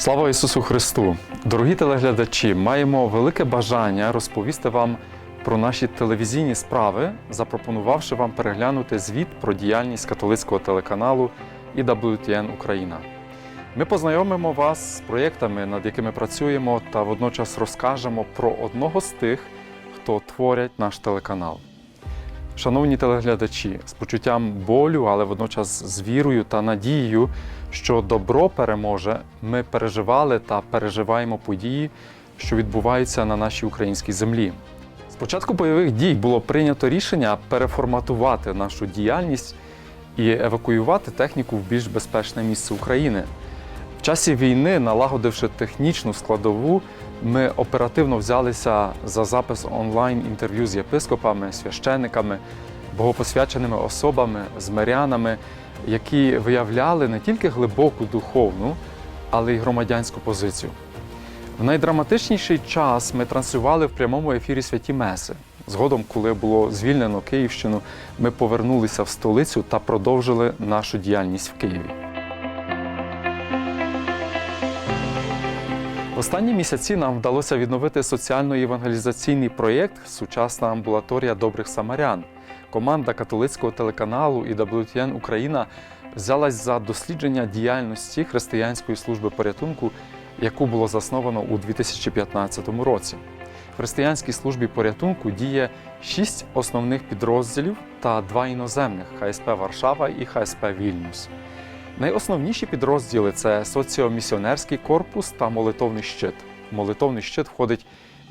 Слава Ісусу Христу! Дорогі телеглядачі, маємо велике бажання розповісти вам про наші телевізійні справи, запропонувавши вам переглянути звіт про діяльність католицького телеканалу IWTN Україна. Ми познайомимо вас з проєктами, над якими працюємо, та водночас розкажемо про одного з тих, хто творять наш телеканал. Шановні телеглядачі, з почуттям болю, але водночас з вірою та надією, що добро переможе, ми переживали та переживаємо події, що відбуваються на нашій українській землі. З початку бойових дій було прийнято рішення переформатувати нашу діяльність і евакуювати техніку в більш безпечне місце України. В часі війни, налагодивши технічну складову, ми оперативно взялися за запис онлайн інтерв'ю з єпископами, священниками, богопосвяченими особами, змирянами, які виявляли не тільки глибоку духовну, але й громадянську позицію. В найдраматичніший час ми транслювали в прямому ефірі святі Меси. Згодом, коли було звільнено Київщину, ми повернулися в столицю та продовжили нашу діяльність в Києві. Останні місяці нам вдалося відновити соціально-євангелізаційний проєкт Сучасна амбулаторія добрих самарян. Команда католицького телеканалу і WTN Україна взялась за дослідження діяльності християнської служби порятунку, яку було засновано у 2015 році. В християнській службі порятунку діє шість основних підрозділів та два іноземних ХСП Варшава і ХСП Вільнюс. Найосновніші підрозділи це соціомісіонерський корпус та молитовний щит. В молитовний щит входить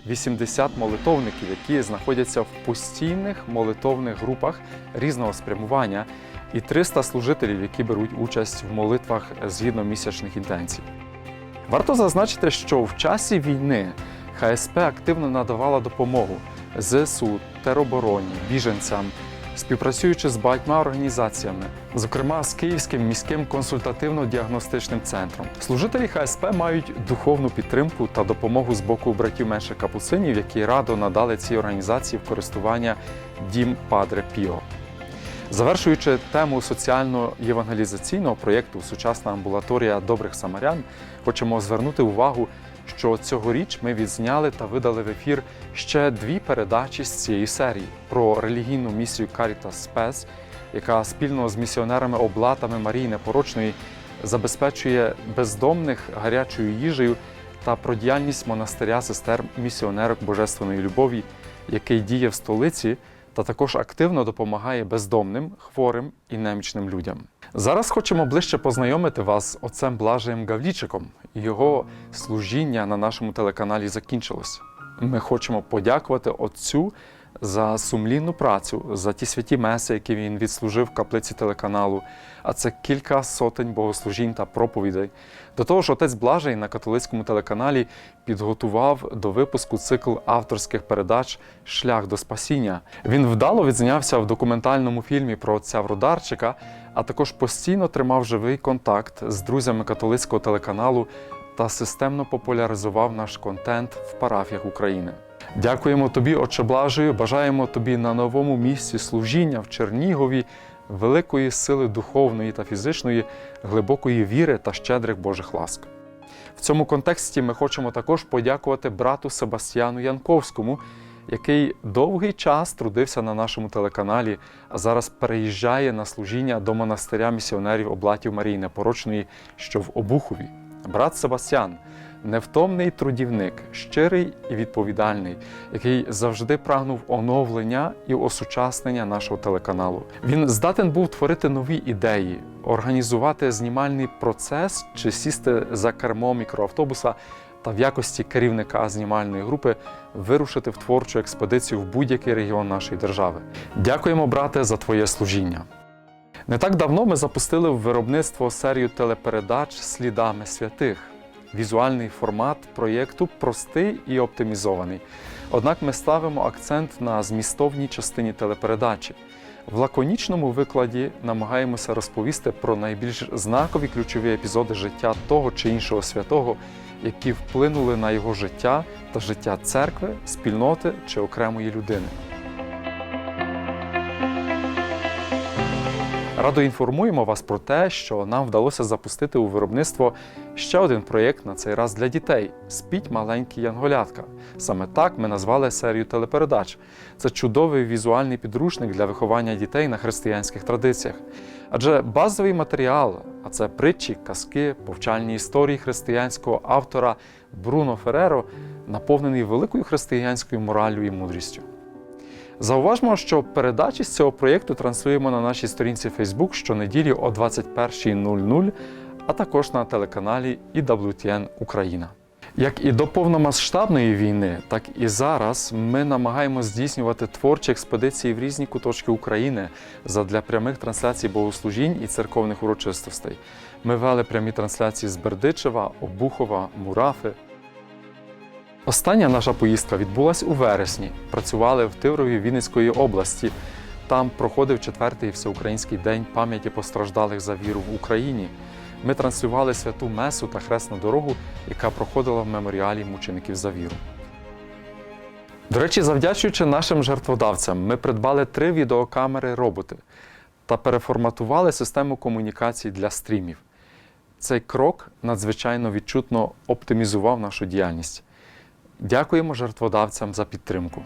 80 молитовників, які знаходяться в постійних молитовних групах різного спрямування, і 300 служителів, які беруть участь в молитвах згідно місячних інтенцій. Варто зазначити, що в часі війни ХСП активно надавала допомогу ЗСУ, теробороні, біженцям, співпрацюючи з багатьма організаціями, зокрема з Київським міським консультативно-діагностичним центром. Служителі ХСП мають духовну підтримку та допомогу з боку братів менших капуцинів, які радо надали цій організації в користування Дім Падре Піо. Завершуючи тему соціально-євангелізаційного проєкту Сучасна амбулаторія добрих самарян, хочемо звернути увагу, що цьогоріч ми відзняли та видали в ефір ще дві передачі з цієї серії про релігійну місію Caritas Spes, яка спільно з місіонерами облатами Марії Непорочної забезпечує бездомних гарячою їжею та про діяльність монастиря сестер місіонерок Божественної любові, який діє в столиці та також активно допомагає бездомним, хворим і немічним людям. Зараз хочемо ближче познайомити вас з отцем Блажеєм Гавлічиком. Його служіння на нашому телеканалі закінчилось. Ми хочемо подякувати отцю за сумлінну працю, за ті святі меси, які він відслужив в каплиці телеканалу. А це кілька сотень богослужінь та проповідей. До того ж, отець Блажей на католицькому телеканалі підготував до випуску цикл авторських передач Шлях до спасіння. Він вдало відзнявся в документальному фільмі про отця Вродарчика, а також постійно тримав живий контакт з друзями католицького телеканалу та системно популяризував наш контент в парафіях України. Дякуємо тобі, Отче Блажею, бажаємо тобі на новому місці служіння в Чернігові, великої сили духовної та фізичної, глибокої віри та щедрих Божих ласк. В цьому контексті ми хочемо також подякувати брату Себастьяну Янковському, який довгий час трудився на нашому телеканалі, а зараз переїжджає на служіння до монастиря місіонерів облатів Марії Непорочної, що в Обухові. Брат Себастьян невтомний трудівник, щирий і відповідальний, який завжди прагнув оновлення і осучаснення нашого телеканалу. Він здатен був творити нові ідеї, організувати знімальний процес чи сісти за кермо мікроавтобуса та в якості керівника знімальної групи вирушити в творчу експедицію в будь-який регіон нашої держави. Дякуємо, брате, за твоє служіння. Не так давно ми запустили в виробництво серію телепередач Слідами святих. Візуальний формат проєкту простий і оптимізований. Однак ми ставимо акцент на змістовній частині телепередачі. В лаконічному викладі намагаємося розповісти про найбільш знакові ключові епізоди життя того чи іншого святого, які вплинули на його життя та життя церкви, спільноти чи окремої людини. Радо інформуємо вас про те, що нам вдалося запустити у виробництво ще один проєкт на цей раз для дітей Спіть маленькі янголятка. Саме так ми назвали серію телепередач. Це чудовий візуальний підручник для виховання дітей на християнських традиціях. Адже базовий матеріал, а це притчі, казки, повчальні історії християнського автора Бруно Фереро, наповнений великою християнською мораллю і мудрістю. Зауважмо, що передачі з цього проєкту транслюємо на нашій сторінці Facebook щонеділі о 21.00, а також на телеканалі EWTN Україна. Як і до повномасштабної війни, так і зараз ми намагаємося здійснювати творчі експедиції в різні куточки України задля прямих трансляцій богослужінь і церковних урочистостей. Ми вели прямі трансляції з Бердичева, Обухова, Мурафи. Остання наша поїздка відбулася у вересні. Працювали в Тиврові Вінницької області. Там проходив четвертий всеукраїнський день пам'яті постраждалих за віру в Україні. Ми транслювали святу месу та хресну дорогу, яка проходила в меморіалі мучеників за віру. До речі, завдячуючи нашим жертводавцям, ми придбали три відеокамери роботи та переформатували систему комунікацій для стрімів. Цей крок надзвичайно відчутно оптимізував нашу діяльність. Дякуємо жертводавцям за підтримку.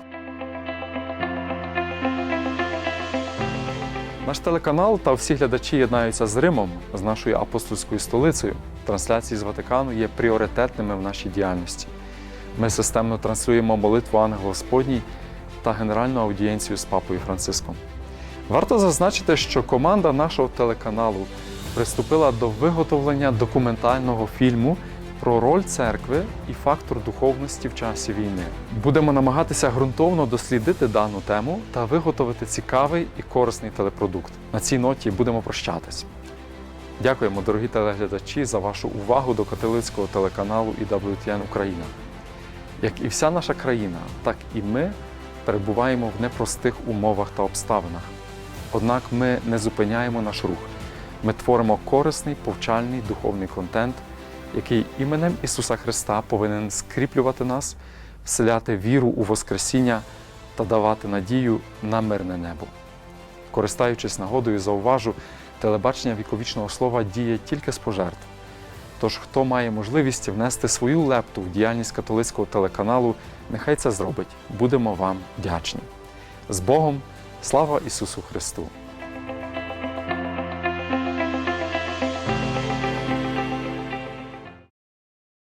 Наш телеканал та всі глядачі єднаються з Римом, з нашою апостольською столицею. Трансляції з Ватикану є пріоритетними в нашій діяльності. Ми системно транслюємо молитву Ангел Господній та генеральну аудієнцію з папою Франциском. Варто зазначити, що команда нашого телеканалу приступила до виготовлення документального фільму про роль церкви і фактор духовності в часі війни. Будемо намагатися ґрунтовно дослідити дану тему та виготовити цікавий і корисний телепродукт. На цій ноті будемо прощатись. Дякуємо, дорогі телеглядачі, за вашу увагу до католицького телеканалу IWTN Україна. Як і вся наша країна, так і ми перебуваємо в непростих умовах та обставинах. Однак ми не зупиняємо наш рух. Ми творимо корисний, повчальний духовний контент, який іменем Ісуса Христа повинен скріплювати нас, вселяти віру у Воскресіння та давати надію на мирне небо. Користаючись нагодою, зауважу, телебачення віковічного слова діє тільки з пожертв. Тож, хто має можливість внести свою лепту в діяльність католицького телеканалу, нехай це зробить. Будемо вам вдячні. З Богом! Слава Ісусу Христу!